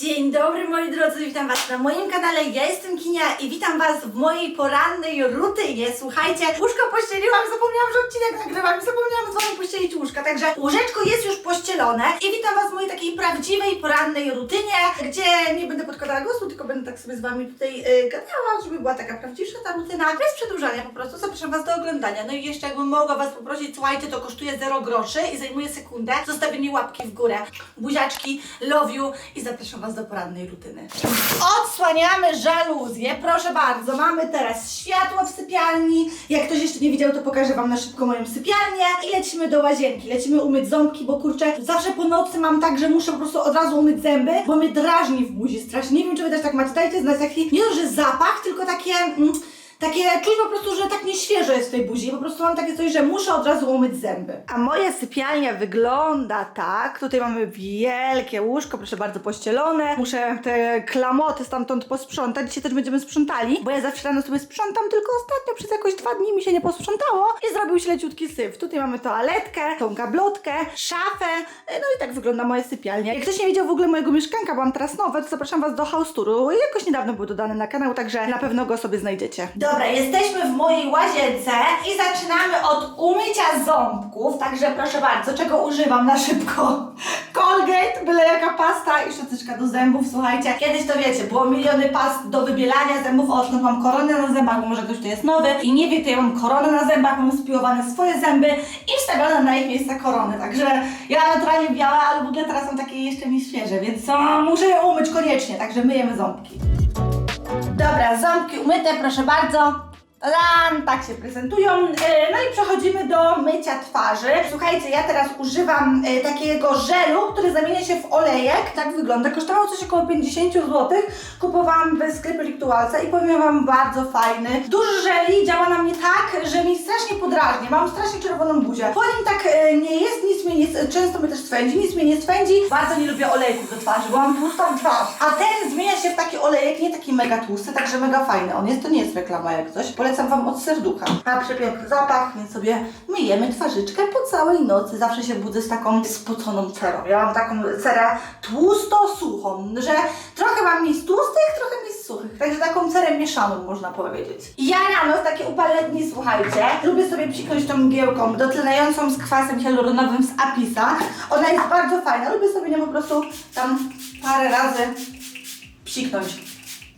Dzień dobry moi drodzy, witam Was na moim kanale, ja jestem Kinia i witam Was w mojej porannej rutynie. Słuchajcie, łóżko pościeliłam, zapomniałam, że odcinek nagrywam, zapomniałam z Wami pościelić łóżka, także łóżeczko jest już pościelone i witam Was w mojej takiej prawdziwej porannej rutynie, gdzie nie będę podkładała głosu, tylko będę tak sobie z Wami tutaj yy, gadała, żeby była taka prawdziwsza ta rutyna, bez przedłużania po prostu, zapraszam Was do oglądania. No i jeszcze jakbym mogła Was poprosić, słuchajcie, to kosztuje 0 groszy i zajmuje sekundę, zostawienie łapki w górę, buziaczki, love you i zapraszam Was do porannej rutyny. Odsłaniamy żaluzję, proszę bardzo. Mamy teraz światło w sypialni. Jak ktoś jeszcze nie widział, to pokażę Wam na szybko moją sypialnię. I lecimy do łazienki. Lecimy umyć ząbki, bo kurczę, zawsze po nocy mam tak, że muszę po prostu od razu umyć zęby, bo mnie drażni w buzi strasznie. Nie wiem, czy Wy też tak macie. Dajcie znać taki, nie to, że zapach, tylko takie... Mm, takie czuć po prostu, że tak nieświeżo jest w tej buzi. Po prostu mam takie coś, że muszę od razu umyć zęby. A moja sypialnia wygląda tak. Tutaj mamy wielkie łóżko, proszę bardzo, pościelone. Muszę te klamoty stamtąd posprzątać. Dzisiaj też będziemy sprzątali, bo ja zawsze rano sobie sprzątam, tylko ostatnio przez jakoś dwa dni mi się nie posprzątało i zrobił się leciutki syf. Tutaj mamy toaletkę, tą gablotkę, szafę. No i tak wygląda moja sypialnia. Jak ktoś nie widział w ogóle mojego mieszkanka, bo mam teraz nowe, to zapraszam Was do house touru. Jakoś niedawno był dodany na kanał, także na pewno go sobie znajdziecie. Dobra, jesteśmy w mojej łazience i zaczynamy od umycia ząbków, także proszę bardzo, czego używam na szybko? Colgate, byle jaka pasta i szczoteczka do zębów, słuchajcie. Kiedyś to wiecie, było miliony past do wybielania zębów, odkąd mam koronę na zębach, bo może ktoś tu jest nowy i nie wie, to ja mam koronę na zębach, mam spiłowane swoje zęby i wstawione na ich miejsce korony, także ja naturalnie biała, ale w ogóle teraz są takie jeszcze mi świeże, więc muszę je umyć koniecznie, także myjemy ząbki. Dobra, ząbki umyte, proszę bardzo. Tadam, tak się prezentują. E, No i przechodzimy do mycia twarzy. Słuchajcie, ja teraz używam e, takiego żelu, który zamienia się w olejek. Tak wygląda. Kosztowało coś około 50 zł. Kupowałam w sklepie Liptualca i powiem Wam, bardzo fajny. Dużo żeli działa na mnie tak, że mi strasznie podrażnie. Mam strasznie czerwoną buzię. Po nim tak e, nie jest, nic mnie nie, często mnie też swędzi, nic mnie nie swędzi. Bardzo nie lubię olejków do twarzy, bo mam tłustą twarz. A ten się w taki olejek, nie taki mega tłusty, także mega fajny. On jest, to nie jest reklama jak coś. Polecam Wam od serducha. Ma przepiękny zapach, więc sobie myjemy twarzyczkę po całej nocy. Zawsze się budzę z taką spoconą cerą. Ja mam taką cerę tłusto-suchą, że trochę mam miejsc tłustych, trochę miejsc suchych. Także taką cerę mieszaną można powiedzieć. Ja rano takie upalne dni, słuchajcie, lubię sobie psiknąć tą mgiełką dotleniającą z kwasem hialuronowym z Apisa. Ona jest bardzo fajna. Lubię sobie nią po prostu tam parę razy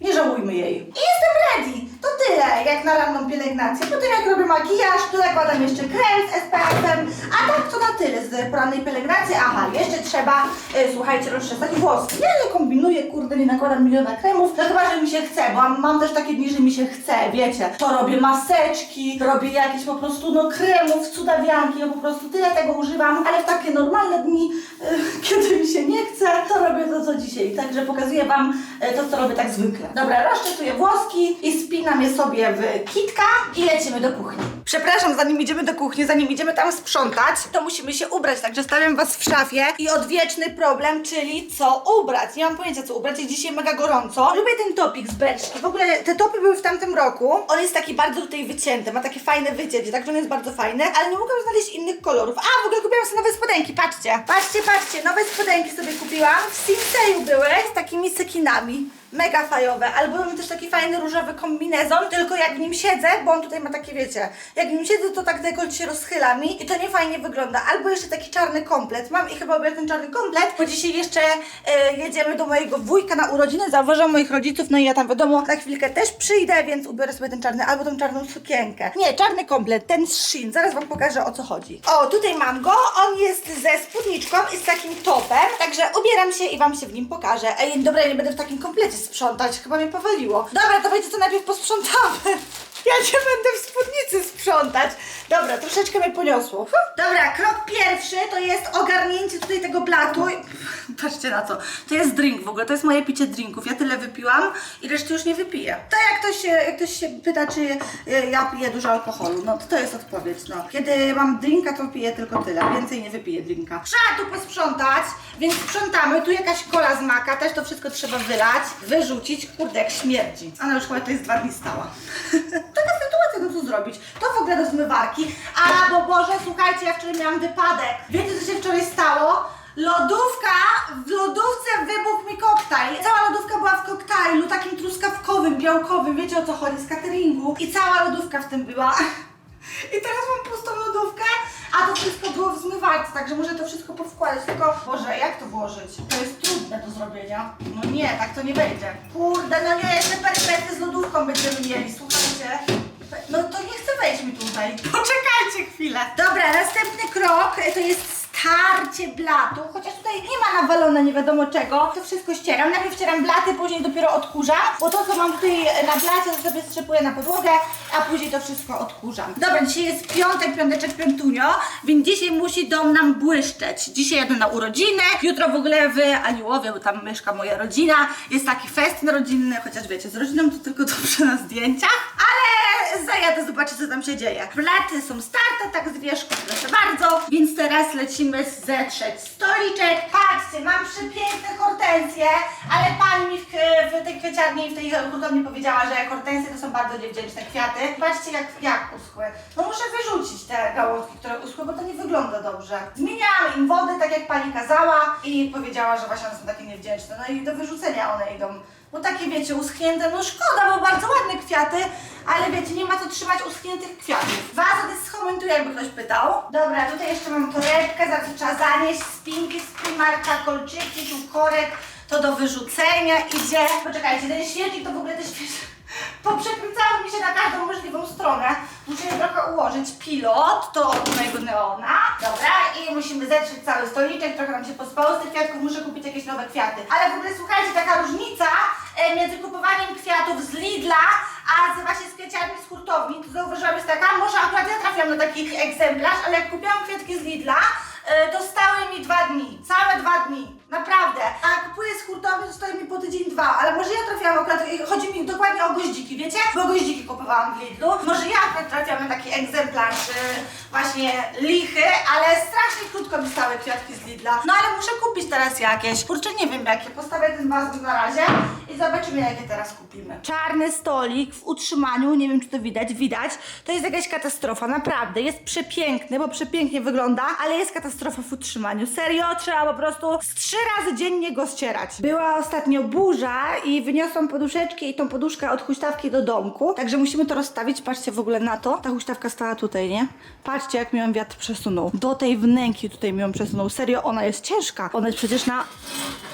Nie żałujmy jej. I jestem ready. To tyle, jak na ranną pielęgnację. Potem jak robię makijaż, to nakładam jeszcze krem z SPF-em. A tak to na tyle z porannej pielęgnacji. Aha, jeszcze trzeba, e, słuchajcie, rozczesać włoski. Ja nie kombinuję, kurde, nie nakładam miliona kremów. No chyba, że mi się chce, bo mam, mam też takie dni, że mi się chce, wiecie. To robię maseczki, robię jakieś po prostu, no kremów, cudawianki. Ja po prostu tyle tego używam. Ale w takie normalne dni, e, kiedy mi się nie chce, co dzisiaj. Także pokazuję Wam e, to, co robię tak zwykle. Dobra, rozczesuję włoski i spinam je sobie w kitka i lecimy do kuchni. Przepraszam, zanim idziemy do kuchni, zanim idziemy tam sprzątać, to musimy się ubrać, także stawiam Was w szafie i odwieczny problem, czyli co ubrać. Nie mam pojęcia, co ubrać, jest dzisiaj mega gorąco. Lubię ten topik z Berszki. W ogóle te topy były w tamtym roku. On jest taki bardzo tutaj wycięty, ma takie fajne wycięcie, także on jest bardzo fajny, ale nie mogłam znaleźć innych kolorów. A, w ogóle kupiłam sobie nowe spodenki, patrzcie. Patrzcie, patrzcie, nowe spodenki sobie kupiłam. W Sinseju były z takimi sekinami. Mega fajowe, albo mam też taki fajny różowy kombinezon, tylko jak w nim siedzę, bo on tutaj ma takie, wiecie, jak w nim siedzę, to tak dekolt się rozchyla mi i to nie fajnie wygląda. Albo jeszcze taki czarny komplet. Mam i chyba ubiorę ten czarny komplet, bo dzisiaj jeszcze e, jedziemy do mojego wujka na urodziny, zauważam moich rodziców, no i ja tam wiadomo, na chwilkę też przyjdę, więc ubiorę sobie ten czarny, albo tą czarną sukienkę. Nie, czarny komplet, ten z Shein, zaraz Wam pokażę o co chodzi. O, tutaj mam go, on jest ze spódniczką i z takim topem, także ubieram się i Wam się w nim pokażę. Ej, dobra, ja nie będę w takim komplecie sprzątać, chyba mnie powaliło. Dobra, to wiecie co, najpierw posprzątamy. Ja nie będę w spódnicy sprzątać. Dobra, troszeczkę mnie poniosło. Dobra, krok pierwszy to jest ogarnięcie tutaj tego blatu. Patrzcie na to. To jest drink w ogóle, to jest moje picie drinków. Ja tyle wypiłam i reszty już nie wypiję. To jak ktoś się, jak ktoś się pyta, czy y, ja piję dużo alkoholu, no to to jest odpowiedź, no. Kiedy mam drinka, to piję tylko tyle. Więcej nie wypiję drinka. Trzeba tu posprzątać, więc sprzątamy. Tu jakaś kola z maka, też to wszystko trzeba wylać, wyrzucić. Kurde, jak śmierdzi. Ona już chyba to jest dwa dni stała. Taka sytuacja, no co zrobić? To w ogóle do zmywarki. A, bo Boże, słuchajcie, ja wczoraj miałam wypadek. Wiecie, co się wczoraj stało? Lodówka, w lodówce wybuchł mi koktajl. Cała lodówka była w koktajlu, takim truskawkowym, białkowym, wiecie o co chodzi, z cateringu. I cała lodówka w tym była. I teraz mam pustą lodówkę, a to wszystko było w zmywarce, także muszę to wszystko powkładać. Tylko, Boże, jak to włożyć? To jest trudne do zrobienia. No nie, tak to nie będzie. Kurde, no nie, jeszcze perypety z lodówką będziemy mieli, słuchajcie. No to nie chcę wejść mi tutaj. Poczekajcie chwilę. Dobra, następny krok to jest starcie blatu, chociaż tutaj nie ma nawalone nie wiadomo czego. To wszystko ścieram. Najpierw ścieram blaty, później dopiero odkurzam, bo to co mam tutaj na blacie to sobie strzepuję na podłogę, a później to wszystko odkurzam. Dobra, dzisiaj jest piątek, piąteczek, piątunio, więc dzisiaj musi dom nam błyszczeć. Dzisiaj jadę na urodziny, jutro w ogóle w Aniołowie, bo tam mieszka moja rodzina. Jest taki festyn rodzinny, chociaż wiecie, z rodziną to tylko dobrze na zdjęciach, zajadę zobaczyć co tam się dzieje. Blaty są starte, tak z wierzchu, proszę bardzo, więc teraz lecimy zetrzeć stoliczek. Patrzcie, mam przepiękne hortensje, ale pani mi w, w tej kwieciarni, w tej hurtowni powiedziała, że hortensje to są bardzo niewdzięczne kwiaty. Patrzcie jak, jak uschły. No muszę wyrzucić te gałązki, które uschły, bo to nie wygląda dobrze. Zmieniałam im wodę, tak jak pani kazała i powiedziała, że właśnie one są takie niewdzięczne. No i do wyrzucenia one idą. Bo takie wiecie, uschnięte, no szkoda, bo bardzo ładne kwiaty, ale wiecie, nie ma co trzymać uschniętych kwiatów. Wazę to skomentuję, jakby ktoś pytał. Dobra, tutaj jeszcze mam torebkę, za co trzeba zanieść, spinki z kolczyki, tu korek, to do wyrzucenia idzie. Poczekajcie, ten świetlik to w ogóle te świetlik... Poprzekręcały mi się na każdą możliwą stronę. Je trochę ułożyć. Pilot, to od mojego neona. Dobra, i musimy zetrzeć cały stoliczek, trochę nam się pospało z tych kwiatków, muszę kupić jakieś nowe kwiaty. Ale w ogóle słuchajcie, taka różnica Lidla, a z właśnie z kwiaciarni z hurtowni, to zauważyłam jest taka, może akurat ja trafiłam na taki egzemplarz, ale jak kupiłam kwiatki z Lidla, e, to stały mi dwa dni. Całe dwa dni. Naprawdę. A kupuję z hurtowni, to stoi mi po tydzień, dwa. Ale może ja trafiłam akurat, chodzi mi dokładnie o goździki, wiecie? Bo goździki kupowałam w Lidlu. Może ja akurat trafiłam na taki egzemplarz y, właśnie lichy, ale strasznie krótko mi stały kwiatki z Lidla. No ale muszę kupić teraz jakieś. Kurczę, nie wiem jakie. Postawię ten wazon na razie i zobaczymy jakie teraz kupimy. Czarny stolik w utrzymaniu, nie wiem czy to widać, widać. To jest jakaś katastrofa, naprawdę. Jest przepiękny, bo przepięknie wygląda, ale jest katastrofa w utrzymaniu. Serio, trzeba po prostu z trzy razy dziennie go ścierać. Była ostatnio burza i wyniosłam poduszeczkę i tą poduszkę od huśtawki do domku, także musimy to rozstawić. Patrzcie w ogóle na to. Ta huśtawka stała tutaj, nie? Patrzcie jak mi ją wiatr przesunął. Do tej wnęki tutaj mi ją przesunął. Serio, ona jest ciężka. Ona jest przecież na...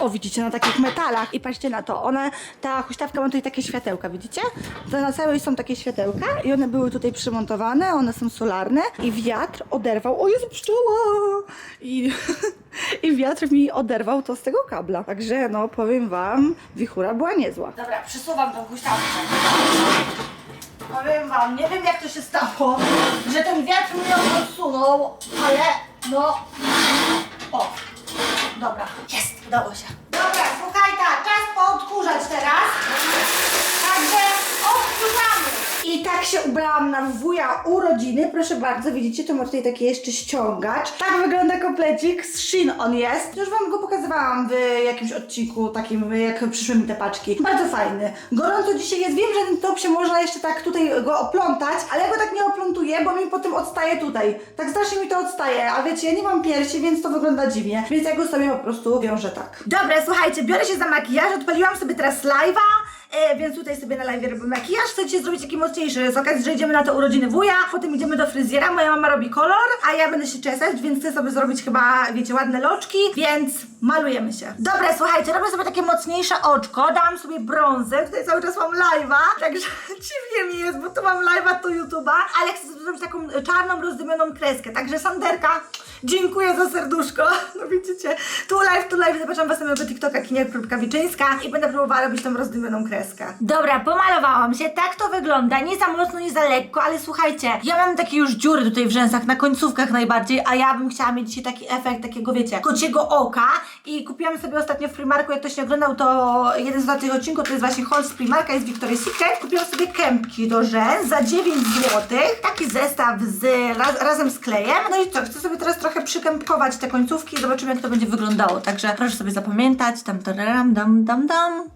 O, widzicie, na takich metalach. I patrzcie na to. Ona, ta huśtawka ma tutaj takie światełka, widzicie? To na całej są takie światełka i one były tutaj przymontowane, one są solarne i wiatr oderwał. O Jezu, pszczoła! I, I wiatr mi oderwał to z tego kabla. Także no, powiem wam, wichura była niezła. Dobra, przesuwam tą huśtawkę. Powiem wam, nie wiem jak to się stało, że ten wiatr mnie odsunął, ale no... O, dobra, jest, udało się. Dobra, słuchaj tak, czas poodkurzać teraz. Także odkurzamy. I tak się ubrałam na wuja urodziny. Proszę bardzo, widzicie, to ma tutaj taki jeszcze ściągacz. Tak wygląda komplecik, z Shein on jest. Już wam go pokazywałam w jakimś odcinku takim, jak przyszły mi te paczki. Bardzo fajny. Gorąco dzisiaj jest. Wiem, że ten top się można jeszcze tak tutaj go oplątać, ale ja go tak nie oplątuję, bo mi potem odstaje tutaj. Tak strasznie mi to odstaje, a wiecie, ja nie mam piersi, więc to wygląda dziwnie. Więc ja go sobie po prostu wiążę tak. Dobra, słuchajcie, biorę się za makijaż, odpaliłam sobie teraz live'a. E, więc tutaj sobie na live robię makijaż. Chcecie zrobić taki mocniejszy z okazji, że idziemy na te urodziny wuja, potem idziemy do fryzjera, moja mama robi kolor, a ja będę się czesać, więc chcę sobie zrobić chyba, wiecie, ładne loczki, więc malujemy się. Dobra, słuchajcie, robię sobie takie mocniejsze oczko, dałam sobie brązę, tutaj cały czas mam live'a, także dziwnie mi jest, bo tu mam live'a, tu YouTube'a, ale chcę sobie zrobić taką czarną, rozdymioną kreskę, także Sanderka, dziękuję za serduszko, no widzicie, tu live, tu live, zapraszam was na mojego TikToka Kinia.Wiczyńska i będę próbowała robić tą rozdymioną kreskę. Dobra, pomalowałam się, tak to wygląda, nie za mocno, nie za lekko, ale słuchajcie, ja mam takie już dziury tutaj w rzęsach, na końcówkach najbardziej, a ja bym chciała mieć dzisiaj taki efekt takiego, wiecie, kociego oka. I kupiłam sobie ostatnio w Primarku, jak ktoś nie oglądał, to jeden z ostatnich odcinków to jest właśnie haul Primarka, jest Victoria's Secret, kupiłam sobie kępki do rzęs za 9 zł, taki zestaw z, raz, razem z klejem, no i co, chcę sobie teraz trochę przykępkować te końcówki i zobaczymy, jak to będzie wyglądało, także proszę sobie zapamiętać, tam, tararam, dam, dam, dam.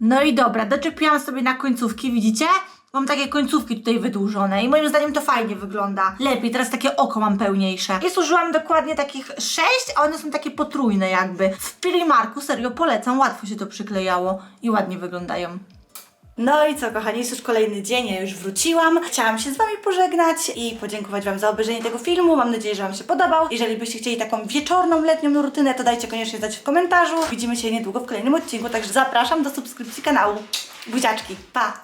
No i dobra, doczepiłam sobie na końcówki, widzicie? Mam takie końcówki tutaj wydłużone i moim zdaniem to fajnie wygląda. Lepiej, teraz takie oko mam pełniejsze. I zużyłam dokładnie takich sześć, a one są takie potrójne jakby. W Primarku serio polecam, łatwo się to przyklejało i ładnie wyglądają. No i co, kochani, jest już kolejny dzień, ja już wróciłam. Chciałam się z Wami pożegnać i podziękować Wam za obejrzenie tego filmu. Mam nadzieję, że Wam się podobał. Jeżeli byście chcieli taką wieczorną, letnią rutynę, to dajcie koniecznie znać w komentarzu. Widzimy się niedługo w kolejnym odcinku, także zapraszam do subskrypcji kanału. Buziaczki, pa!